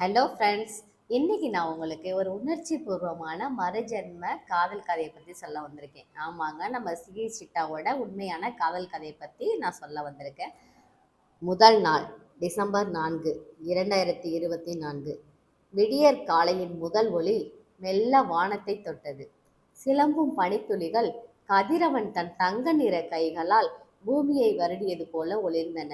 Hello friends இன்னைக்கு நான் உங்களுக்கு ஒரு உணர்ச்சி பூர்வமான மறுஜென்ம காதல் கதையை பற்றி சொல்ல வந்திருக்கேன். ஆமாங்க நம்ம சிகி சிட்டாவோட உண்மையான காதல் கதையை பற்றி நான் சொல்ல வந்திருக்கேன். முதல் நாள் டிசம்பர் நான்கு இரண்டாயிரத்தி இருபத்தி நான்கு விடியற் காலையின் முதல் ஒளி மெல்ல வானத்தை தொட்டது. சிலம்பும் பனித்துளிகள் கதிரவன் தன் தங்க நிற கைகளால் பூமியை வருடியது போல ஒளிர்ந்தன.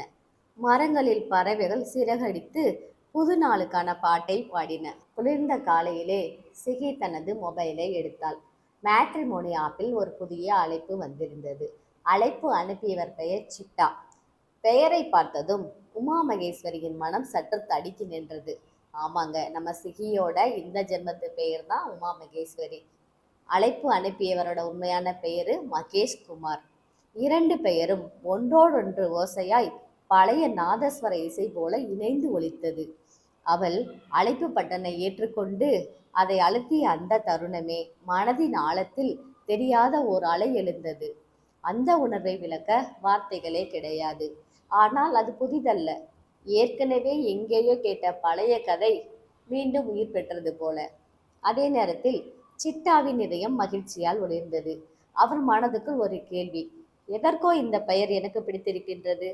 மரங்களில் பறவைகள் சிறகடித்து புது நாளுக்கான பாட்டை பாடின. குளிர்ந்த காலையிலே சிகி தனது மொபைலை எடுத்தாள். மேட்ரிமோனி ஆப்பில் ஒரு புதிய அழைப்பு வந்திருந்தது. அழைப்பு அனுப்பியவர் பெயர் சிட்டா. பெயரை பார்த்ததும் உமா மகேஸ்வரியின் மனம் சற்று தடுக்கி நின்றது. ஆமாங்க நம்ம சிகியோட இந்த ஜென்மத்து பெயர் தான் உமா மகேஸ்வரி. அழைப்பு அனுப்பியவரோட உண்மையான பெயரு மகேஷ் குமார் இரண்டு பெயரும் ஒன்றோடொன்று ஓசையாய் பழைய நாதஸ்வர இசை போல இணைந்து ஒலித்தது. அவள் அழைப்பு பட்டனை ஏற்றுக்கொண்டு அதை அழுத்திய அந்த தருணமே மனதின் ஆழத்தில் தெரியாத ஓர் அலை எழுந்தது. அந்த உணர்வை விளக்க வார்த்தைகளே கிடையாது. ஆனால் அது புதிதல்ல. ஏற்கனவே எங்கேயோ கேட்ட பழைய கதை மீண்டும் உயிர் பெற்றது போல. அதே நேரத்தில் சிட்டாவின் இதயம் மகிழ்ச்சியால் ஒளிர்ந்தது. அவர் மனதுக்குள் ஒரு கேள்வி எதற்கோ இந்த பெயர் எனக்கு பிடித்திருக்கின்றது?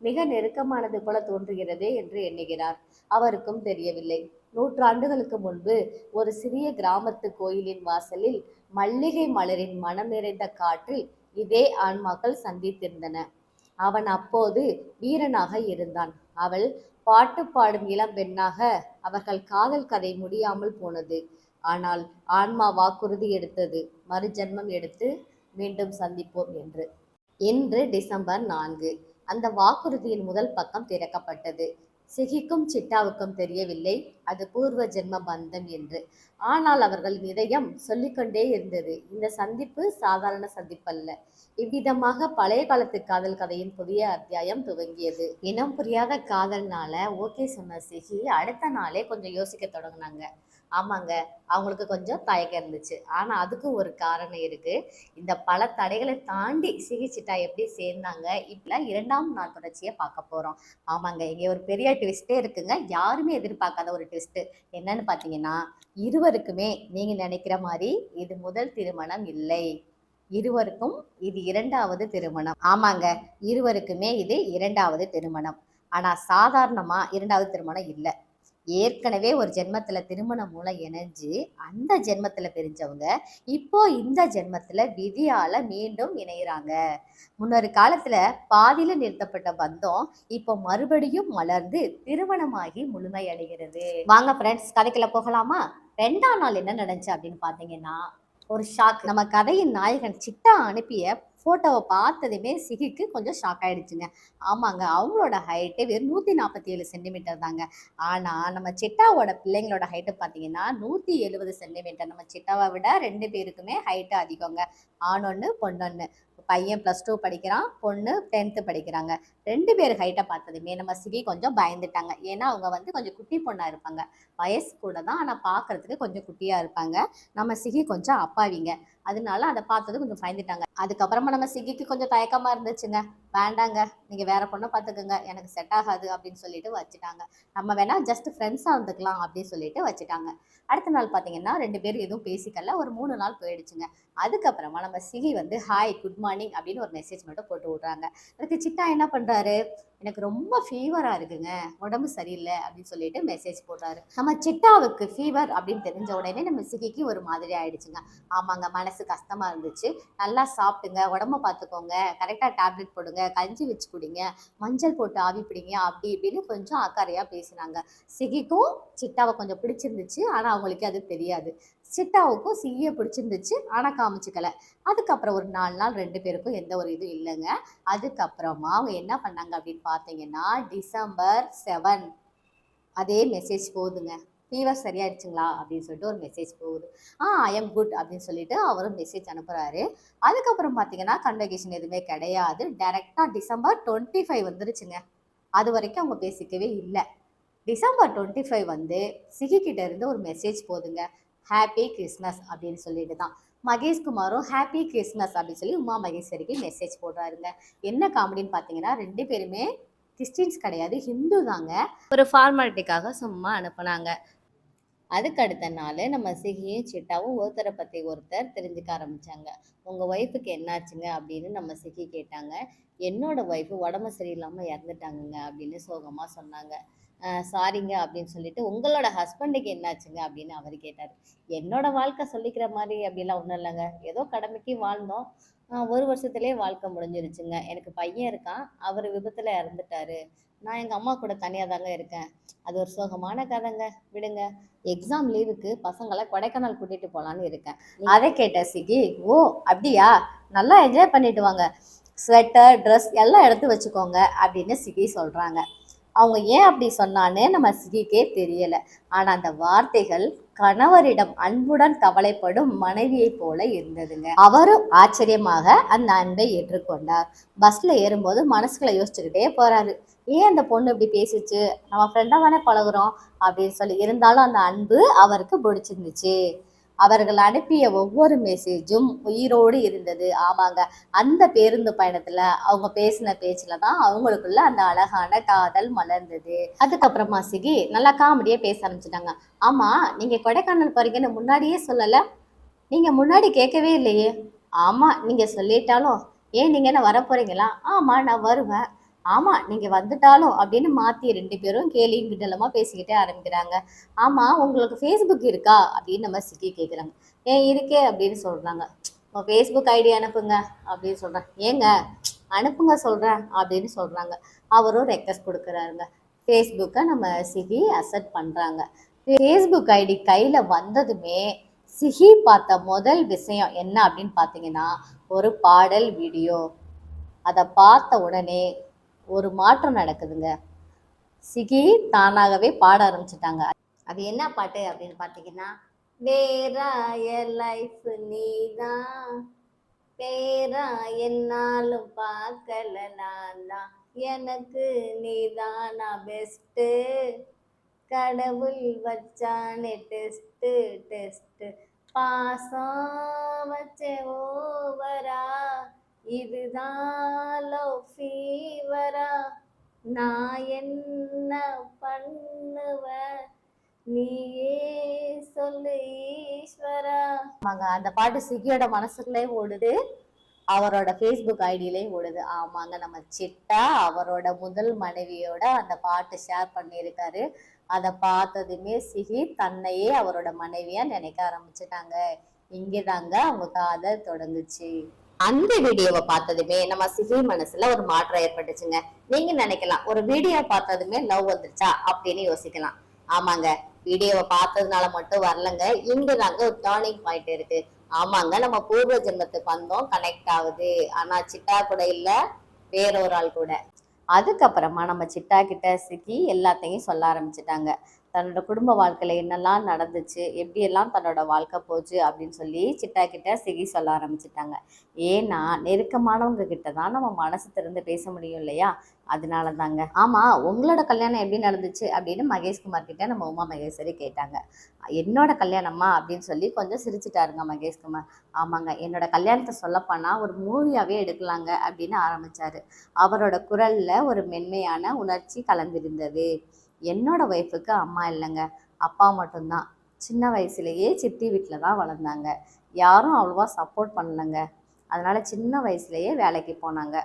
மிக நெருக்கமானது போல தோன்றுகிறதே என்று எண்ணுகிறார். அவருக்கும் தெரியவில்லை. நூற்றாண்டுகளுக்கு முன்பு ஒரு சிறிய கிராமத்து கோயிலின் வாசலில் மல்லிகை மலரின் மனம் நிறைந்த காற்றில் இதே ஆன்மாக்கள் சந்தித்திருந்தன. அவன் அப்போது வீரனாக இருந்தான். அவள் பாட்டு பாடும் இளம் பெண்ணாக அவர்கள் காதல் கதை முடியாமல் போனது. ஆனால் ஆன்மா வாக்குறுதி எடுத்தது. மறுஜன்மம் எடுத்து மீண்டும் சந்திப்போம் என்று. இன்று டிசம்பர் நான்கு. அந்த வாக்குறுதியின் முதல் பக்கம் திறக்கப்பட்டது. சிகிக்கும் சிட்டாவுக்கும் தெரியவில்லை. அது பூர்வ ஜென்ம பந்தம் என்று. ஆனால் அவர்களின் இதயம் சொல்லிக்கொண்டே இருந்தது. இந்த சந்திப்பு சாதாரண சந்திப்பல்ல. இவ்விதமாக பழைய காலத்து காதல் கதையின் புதிய அத்தியாயம் துவங்கியது. இனம் புரியாத காதல்னால ஓகே சொன்ன சிகி அடுத்த நாளே கொஞ்சம் யோசிக்க தொடங்கினாங்க. ஆமாங்க. அவங்களுக்கு கொஞ்சம் தயக்கம் இருந்துச்சு. ஆனால் அதுக்கும் ஒரு காரணம் இருக்குது இந்த பல தடைகளை தாண்டி சிகிச்சிட்டா எப்படி சேர்ந்தாங்க? இப்போ இரண்டாம் நாள் தொடர்ச்சியை பார்க்க போகிறோம் ஆமாங்க. இங்கே ஒரு பெரிய ட்விஸ்ட்டே இருக்குங்க. யாருமே எதிர்பார்க்காத ஒரு ட்விஸ்ட்டு என்னன்னு பார்த்தீங்கன்னா இருவருக்குமே நீங்கள் நினைக்கிற மாதிரி இது முதல் திருமணம் இல்லை. இருவருக்கும் இது இரண்டாவது திருமணம். ஆமாங்க. இருவருக்குமே இது இரண்டாவது திருமணம். ஆனால் சாதாரணமாக இரண்டாவது திருமணம் இல்லை. ஏற்கனவே ஒரு ஜென்மத்தில் திருமணம் மூலம் இணைஞ்சு அந்த ஜென்மத்தில் பிரிஞ்சவங்க இப்போ இந்த ஜென்மத்தில் விதியால் மீண்டும் இணைகிறாங்க முன்னொரு காலத்தில் பாதியில் நிறுத்தப்பட்ட பந்தம் இப்போ மறுபடியும் மலர்ந்து திருமணமாகி முழுமையடைகிறது வாங்க ஃப்ரெண்ட்ஸ் கதைக்குள்ள போகலாமா? ரெண்டாம் நாள் என்ன நடந்துச்சு அப்படின்னு பார்த்தீங்கன்னா ஒரு ஷாக் நம்ம கதையின் நாயகன் சிட்டா அனுப்பிய ஃபோட்டோவை பார்த்ததுமே சிகிக்கு கொஞ்சம் ஷாக் ஆகிடுச்சுங்க ஆமாங்க அவங்களோட ஹைட்டே வெறும் நூற்றி நாற்பத்தி ஏழு சென்டிமீட்டர் தாங்க. ஆனால் நம்ம சிட்டாவோட பிள்ளைங்களோட ஹைட்டு பார்த்தீங்கன்னா நூற்றி எழுபது சென்டிமீட்டர் நம்ம சிட்டாவை விட ரெண்டு பேருக்குமே ஹைட்டு அதிகங்க. ஆணொன்று பொண்ணொன்று பையன் ப்ளஸ் டூ படிக்கிறான் பொண்ணு டென்த்து படிக்கிறாங்க. ரெண்டு பேர் ஹைட்டை பார்த்ததுமே நம்ம சிகி கொஞ்சம் பயந்துட்டாங்க. ஏன்னா அவங்க வந்து கொஞ்சம் குட்டி பொண்ணாக இருப்பாங்க. வயசு கூட தான் ஆனால் பார்க்கறதுக்கு கொஞ்சம் குட்டியாக இருப்பாங்க. நம்ம சிகி கொஞ்சம் அப்பாவிங்க. அதனால அதை பார்த்தது கொஞ்சம் பயந்துட்டாங்க. அதுக்கப்புறமா நம்ம சிகிக்கு கொஞ்சம் தயக்கமாக இருந்துச்சுங்க. வேண்டாங்க நீங்கள் வேற பொண்ணை பார்த்துக்கோங்க எனக்கு செட் ஆகாது அப்படின்னு சொல்லிட்டு வச்சுட்டாங்க. நம்ம வேணா ஜஸ்ட் ஃப்ரெண்ட்ஸாக இருந்துக்கலாம் அப்படின்னு சொல்லிட்டு வச்சுட்டாங்க. அடுத்த நாள் பார்த்தீங்கன்னா ரெண்டு பேரும் எதுவும் பேசிக்கல. ஒரு மூணு நாள் போயிடுச்சுங்க. அதுக்கப்புறமா நம்ம சிகி வந்து ஹாய் குட் மார்னிங் அப்படின்னு ஒரு மெசேஜ் மட்டும் போட்டு விட்றாங்க. அதுக்கு சிட்டா என்ன பண்ணுறாரு எனக்கு ரொம்ப ஃபீவராக இருக்குங்க. உடம்பு சரியில்லை அப்படின்னு சொல்லிட்டு மெசேஜ் போடுறாரு. நம்ம சிட்டாவுக்கு ஃபீவர் அப்படின்னு தெரிஞ்ச உடனே நம்ம சிகிக்கு ஒரு மாதிரி ஆயிடுச்சுங்க. ஆமாங்க மனசு கஷ்டமாக இருந்துச்சு. நல்லா சாப்பிட்டுங்க உடம்ப பார்த்துக்கோங்க கரெக்டாக டேப்லெட் போடுங்க கஞ்சி வச்சு குடிங்க மஞ்சள் போட்டு ஆவி பிடிங்க அப்படி இப்படின்னு கொஞ்சம் அக்கறையாக பேசினாங்க. சிகிக்கும் சிட்டாவை கொஞ்சம் பிடிச்சிருந்துச்சு. ஆனால் அவங்களுக்கு அது தெரியாது. சிட்டாவுக்கும் சிகியை பிடிச்சிருந்துச்சு ஆனால் காமிச்சிக்கல. அதுக்கப்புறம் ஒரு நாலு நாள் ரெண்டு பேருக்கும் எந்த ஒரு இதுவும் இல்லைங்க. அதுக்கப்புறமா அவங்க என்ன பண்ணாங்க அப்படின்னு பார்த்தீங்கன்னா டிசம்பர் செவன். அதே மெசேஜ் போகுதுங்க. ஃபீவர் சரியாயிடுச்சுங்களா? அப்படின்னு சொல்லிட்டு ஒரு மெசேஜ் போகுது. ஆ ஐ எம் குட் அப்படின்னு சொல்லிட்டு அவரும் மெசேஜ் அனுப்புகிறாரு அதுக்கப்புறம் பார்த்தீங்கன்னா கன்வகேஷன் எதுவுமே கிடையாது. டைரெக்டாக டிசம்பர் டுவெண்ட்டி ஃபைவ் வந்துருச்சுங்க. அது வரைக்கும் அவங்க பேசிக்கவே இல்லை. டிசம்பர் டுவெண்ட்டி ஃபைவ் வந்து சிகிக்கிட்ட இருந்து ஒரு மெசேஜ் போகுதுங்க. ஹாப்பி கிறிஸ்மஸ் அப்படின்னு சொல்லிட்டு தான் மகேஷ்குமாரும் ஹாப்பி கிறிஸ்மஸ் அப்படின்னு சொல்லி உமா மகேஸ்வரிக்கு மெசேஜ் போடுறாருங்க. என்ன காமெடின்னு பார்த்தீங்கன்னா ரெண்டு பேருமே கிறிஸ்டின்ஸ் கிடையாது ஹிந்து தாங்க. ஒரு ஃபார்மாலிட்டிக்காக சும்மா அனுப்புனாங்க. அதுக்கு அடுத்த நாள் நம்ம சிகியும் சிட்டாவும் ஒருத்தரை பற்றி ஒருத்தர் தெரிஞ்சுக்க ஆரம்பிச்சாங்க. உங்கள் ஒய்ஃபுக்கு என்னாச்சுங்க அப்படின்னு நம்ம சிகி கேட்டாங்க. என்னோட ஒய்ஃபு உடம்பு சரியில்லாமல் இறந்துட்டாங்கங்க அப்படின்னு சோகமாக சொன்னாங்க. சாரிங்க அப்படின்னு சொல்லிட்டு உங்களோட ஹஸ்பண்டுக்கு என்னாச்சுங்க? அப்படின்னு அவர் கேட்டார். என்னோட வாழ்க்கை சொல்லிக்கிற மாதிரி அப்படிலாம் ஒன்றும் இல்லைங்க. ஏதோ கடமைக்கு வாழ்ந்தோம். ஒரு வருஷத்துலேயே வாழ்க்கை முடிஞ்சிருச்சுங்க. எனக்கு பையன் இருக்கான். அவர் விபத்தில் இறந்துட்டாரு. நான் எங்கள் அம்மா கூட தனியாக தாங்க இருக்கேன். அது ஒரு சோகமான கதைங்க. விடுங்க. எக்ஸாம் லீவுக்கு பசங்களை கொடைக்கானல் கூட்டிட்டு போலான்னு இருக்கேன். அதை கேட்ட சிகி ஓ அப்படியா? நல்லா என்ஜாய் பண்ணிட்டு வாங்க. ஸ்வெட்டர் ட்ரெஸ் எல்லாம் எடுத்து வச்சுக்கோங்க. அப்படின்னு சிகி சொல்றாங்க. அவங்க ஏன் அப்படி சொன்னான்னு நம்ம சிகிக்கே தெரியல. ஆனா அந்த வார்த்தைகள் கணவரிடம் அன்புடன் கவலைப்படும் மனைவியை போல இருந்ததுங்க. அவரும் ஆச்சரியமாக அந்த அன்பை ஏற்றுக்கொண்டார். பஸ்ல ஏறும்போது மனசுக்குள்ள யோசிச்சுக்கிட்டே போறாரு. ஏன் அந்த பொண்ணு இப்படி பேசிச்சு? நம்ம ஃப்ரெண்டாக தானே பழகுறோம்? அப்படின்னு சொல்லி இருந்தாலும் அந்த அன்பு அவருக்கு பிடிச்சிருந்துச்சு. அவர்கள் அனுப்பிய ஒவ்வொரு மெசேஜும் உயிரோடு இருந்தது. ஆமாங்க. அந்த பேருந்து பயணத்துல அவங்க பேசின பேச்சுல தான் அவங்களுக்குள்ள அந்த அழகான காதல் மலர்ந்தது. அதுக்கப்புறமா சிகி நல்லா காமெடியே பேச ஆரம்பிச்சிட்டாங்க. ஆமா நீங்க கொடைக்கானல் போறீங்கன்னு முன்னாடியே சொல்லல. நீங்க முன்னாடி கேட்கவே இல்லையே. ஆமா நீங்க சொல்லிட்டாலும் ஏன் நீங்க என்ன வர போறீங்களா ஆமா நான் வருவேன். ஆமா நீங்க வந்துட்டாலும் அப்படின்னு மாத்தி ரெண்டு பேரும் கேலியும் கிண்டலமா பேசிக்கிட்டே ஆரம்பிக்கிறாங்க. ஆமா உங்களுக்கு ஃபேஸ்புக் இருக்கா? அப்படின்னு நம்ம சிக்கி கேக்குறாங்க. ஏன் இருக்கே அப்படின்னு சொல்றாங்க. உங்க ஃபேஸ்புக் ஐடி அனுப்புங்க அப்படின்னு சொல்றேன் ஏங்க அனுப்புங்க சொல்றேன் அப்படின்னு சொல்றாங்க. அவரும் ரெக்வஸ்ட் கொடுக்குறாருங்க. ஃபேஸ்புக்கை நம்ம சிகி அசெப்ட் பண்றாங்க. ஃபேஸ்புக் ஐடி கையில வந்ததுமே சிகி பார்த்த முதல் விஷயம் என்ன அப்படின்னு பார்த்தீங்கன்னா ஒரு பாடல் வீடியோ அதை பார்த்த உடனே ஒரு மாற்றம் நடக்குதுங்க. சிகி தானாகவே பாட ஆரம்பிச்சிட்டாங்க. அது என்ன பாட்டு அப்படின்னு பார்த்தீங்கன்னா வேறாய லைஃப் நீதான் பேரா என்னாலும் பார்க்கல நான் தான் எனக்கு நீதானா பெஸ்ட்டு கடவுள் வச்சானே டெஸ்ட்டு டெஸ்ட்டு பாசம் வச்சே ஓவரா இதுதான் லவ் ஃபீவரா நான் என்ன பண்ணுவேன்? நீயே சொல்லு ஈஸ்வரா? ஆமாங்க அந்த பாட்டு சிகியோட மனசுக்குள்ளே ஓடுது. அவரோட ஃபேஸ்புக் ஐடியிலே ஓடுது. ஆமாங்க நம்ம சிட்டா அவரோட முதல் மனைவியோட அந்த பாட்டு ஷேர் பண்ணியிருக்காரு. அதை பார்த்ததுமே சிகி தன்னையே அவரோட மனைவியா நினைக்க ஆரம்பிச்சிட்டாங்க. இங்கதாங்க அவங்க காதல் தொடங்குச்சு. அந்த வீடியோவை பார்த்ததுமே நம்ம சிகி மனசுல ஒரு மாற்றம் ஏற்பட்டுச்சுங்க. நீங்க நினைக்கலாம் ஒரு வீடியோ பார்த்ததுமே லவ் வந்துருச்சா அப்படின்னு யோசிக்கலாம். ஆமாங்க வீடியோவை பார்த்ததுனால மட்டும் வரலங்க. இங்க நாங்க ஒரு டேர்னிங் பாயிண்ட் இருக்கு. ஆமாங்க நம்ம பூர்வ ஜென்மத்துக்கு வந்தோம் கனெக்ட் ஆகுது. ஆனா சிட்டா கூட இல்ல வேற ஒரு ஆள் கூட. அதுக்கப்புறமா நம்ம சிட்டா கிட்ட சிக்கி எல்லாத்தையும் சொல்ல ஆரம்பிச்சிட்டாங்க. தன்னோட குடும்ப வாழ்க்கையில் என்னெல்லாம் நடந்துச்சு எப்படியெல்லாம் தன்னோட வாழ்க்கை போச்சு அப்படின்னு சொல்லி சிட்டா கிட்ட சிகி சொல்ல ஆரம்பிச்சிட்டாங்க. ஏன்னா நெருக்கமானவங்க கிட்ட தான் நம்ம மனசு திறந்து பேச முடியும் இல்லையா? அதனால தாங்க. ஆமாம் உங்களோட கல்யாணம் எப்படி நடந்துச்சு அப்படின்னு மகேஷ்குமார் கிட்ட நம்ம உமா மகேஸ்வரி கேட்டாங்க. என்னோட கல்யாணமா அப்படின்னு சொல்லி கொஞ்சம் சிரிச்சிட்டாருங்க மகேஷ்குமார் ஆமாங்க என்னோட கல்யாணத்தை சொல்லப்போனா ஒரு மூவியாகவே எடுக்கலாங்க அப்படின்னு ஆரம்பிச்சாரு. அவரோட குரல்ல ஒரு மென்மையான உணர்ச்சி கலந்திருந்தது. என்னோட ஒய்ஃபுக்கு அம்மா இல்லைங்க. அப்பா மட்டும்தான். சின்ன வயசுலேயே சித்தி வீட்டில் தான் வளர்ந்தாங்க. யாரும் அவ்வளோவா சப்போர்ட் பண்ணலங்க. அதனால் சின்ன வயசுலேயே வேலைக்கு போனாங்க.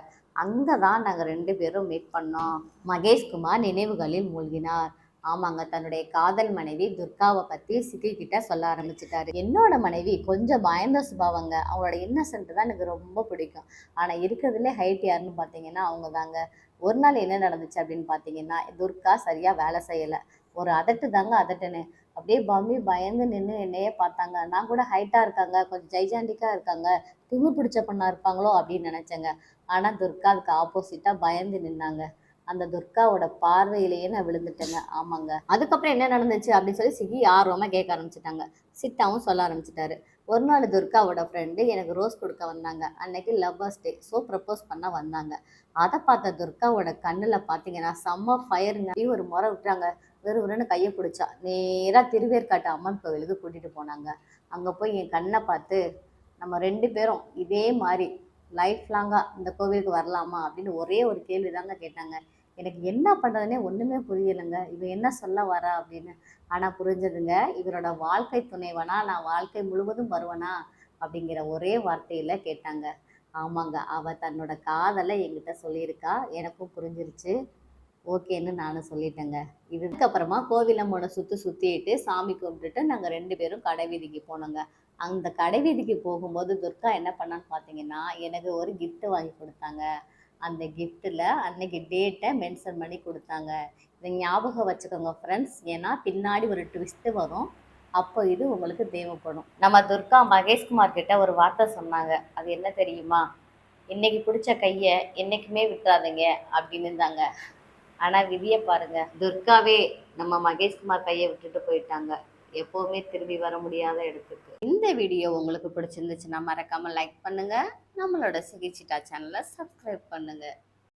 அங்கே தான் நாங்கள் ரெண்டு பேரும் மீட் பண்ணோம். மகேஷ்குமார் நினைவுகளில் மூழ்கினார். ஆமாங்க தன்னுடைய காதல் மனைவி துர்காவை பற்றி சித்தி கிட்ட சொல்ல ஆரம்பிச்சிட்டாரு. என்னோட மனைவி கொஞ்சம் பயந்த சுபாவங்க. அவங்களோட இன்னசென்ட் தான் எனக்கு ரொம்ப பிடிக்கும். ஆனால் இருக்கிறதுலே ஹைட் யாருன்னு பார்த்தீங்கன்னா அவங்க தாங்க ஒரு நாள் என்ன நடந்துச்சு அப்படின்னு பார்த்தீங்கன்னா துர்கா சரியாக வேலை செய்யலை. ஒரு அதட்டு தாங்க அதட்டுன்னு. அப்படியே பம்மி பயந்து நின்று என்னையே பார்த்தாங்க. நான் கூட ஹைட்டாக இருக்காங்க கொஞ்சம் ஜைஜாண்டிக்காக இருக்காங்க திமு பிடிச்ச பொண்ணா இருப்பாங்களோ அப்படின்னு நினச்சேங்க. ஆனால் துர்கா அதுக்கு ஆப்போசிட்டாக பயந்து நின்னாங்க. அந்த துர்காவோட பார்வையிலேயே நான் விழுந்துட்டேங்க. ஆமாங்க. அதுக்கப்புறம் என்ன நடந்துச்சு அப்படின்னு சொல்லி சிகி ஆர்வமாக கேட்க ஆரம்பிச்சிட்டாங்க. சிட்டாவும் சொல்ல ஆரம்பிச்சிட்டாரு. ஒரு நாள் துர்காவோட ஃப்ரெண்டு எனக்கு ரோஸ் கொடுக்க வந்தாங்க. அன்னைக்கு லவ்வர்ஸ் டே ஸோ ப்ரப்போஸ் பண்ண வந்தாங்க. அதை பார்த்த துர்காவோட கண்ணில் பார்த்தீங்கன்னா செம்ம ஃபயருங்க நிறைய ஒரு முறை விட்டுறாங்க. வெறும் வெறுன்னு கையை பிடிச்சா. நேராக திருவேற்காட்டு அம்மன் கோவிலுக்கு கூட்டிகிட்டு போனாங்க. அங்கே போய் என் கண்ணை பார்த்து நம்ம ரெண்டு பேரும் இதே மாதிரி லைஃப் லாங்காக இந்த கோவிலுக்கு வரலாமா? அப்படின்னு ஒரே ஒரு கேள்வி தாங்க கேட்டாங்க. எனக்கு என்ன பண்ணுறதுனே ஒன்றுமே புரியலைங்க. இவன் என்ன சொல்ல வரா அப்படின்னு. ஆனால் புரிஞ்சதுங்க. இவரோட வாழ்க்கை துணைவனா நான் வாழ்க்கை முழுவதும் வருவனா அப்படிங்கிற ஒரே வார்த்தையில் கேட்டாங்க. ஆமாங்க. அவள் தன்னோட காதலை என்கிட்ட சொல்லியிருக்கா. எனக்கும் புரிஞ்சிருச்சு. ஓகேன்னு நானும் சொல்லிட்டேங்க. இதுக்கப்புறமா கோவிலம்மோட சுற்றி சுற்றிட்டு சாமி கும்பிட்டுட்டு நாங்கள் ரெண்டு பேரும் கடை வீதிக்கு போனோங்க. அந்த கடை வீதிக்கு போகும்போது துர்கா என்ன பண்ணான்னு பார்த்தீங்கன்னா எனக்கு ஒரு கிஃப்ட் வாங்கி கொடுத்தாங்க. அந்த கிஃப்ட்டில் அன்னைக்கு டேட்டை மென்ஷன் பண்ணி கொடுத்தாங்க. இதை ஞாபகம் வச்சுக்கோங்க ஃப்ரெண்ட்ஸ் ஏன்னா பின்னாடி ஒரு ட்விஸ்ட்டு வரும். அப்போ இது உங்களுக்கு தேவைப்படும். நம்ம துர்கா மகேஷ்குமார் கிட்ட ஒரு வார்த்தை சொன்னாங்க. அது என்ன தெரியுமா? இன்னைக்கு பிடிச்ச கையை என்னைக்குமே விட்டுறாதீங்க அப்படின்னு இருந்தாங்க. ஆனால் விதியை பாருங்க. துர்காவே நம்ம மகேஷ்குமார் கையை விட்டுட்டு போயிட்டாங்க. எப்போவுமே திரும்பி வர முடியாத இடத்துக்கு. இந்த வீடியோ உங்களுக்கு பிடிச்சிருந்துச்சுன்னா மறக்காமல் லைக் பண்ணுங்கள் நம்மளோட சிகிச்சிட்டா சேனலை சப்ஸ்கிரைப் பண்ணுங்கள்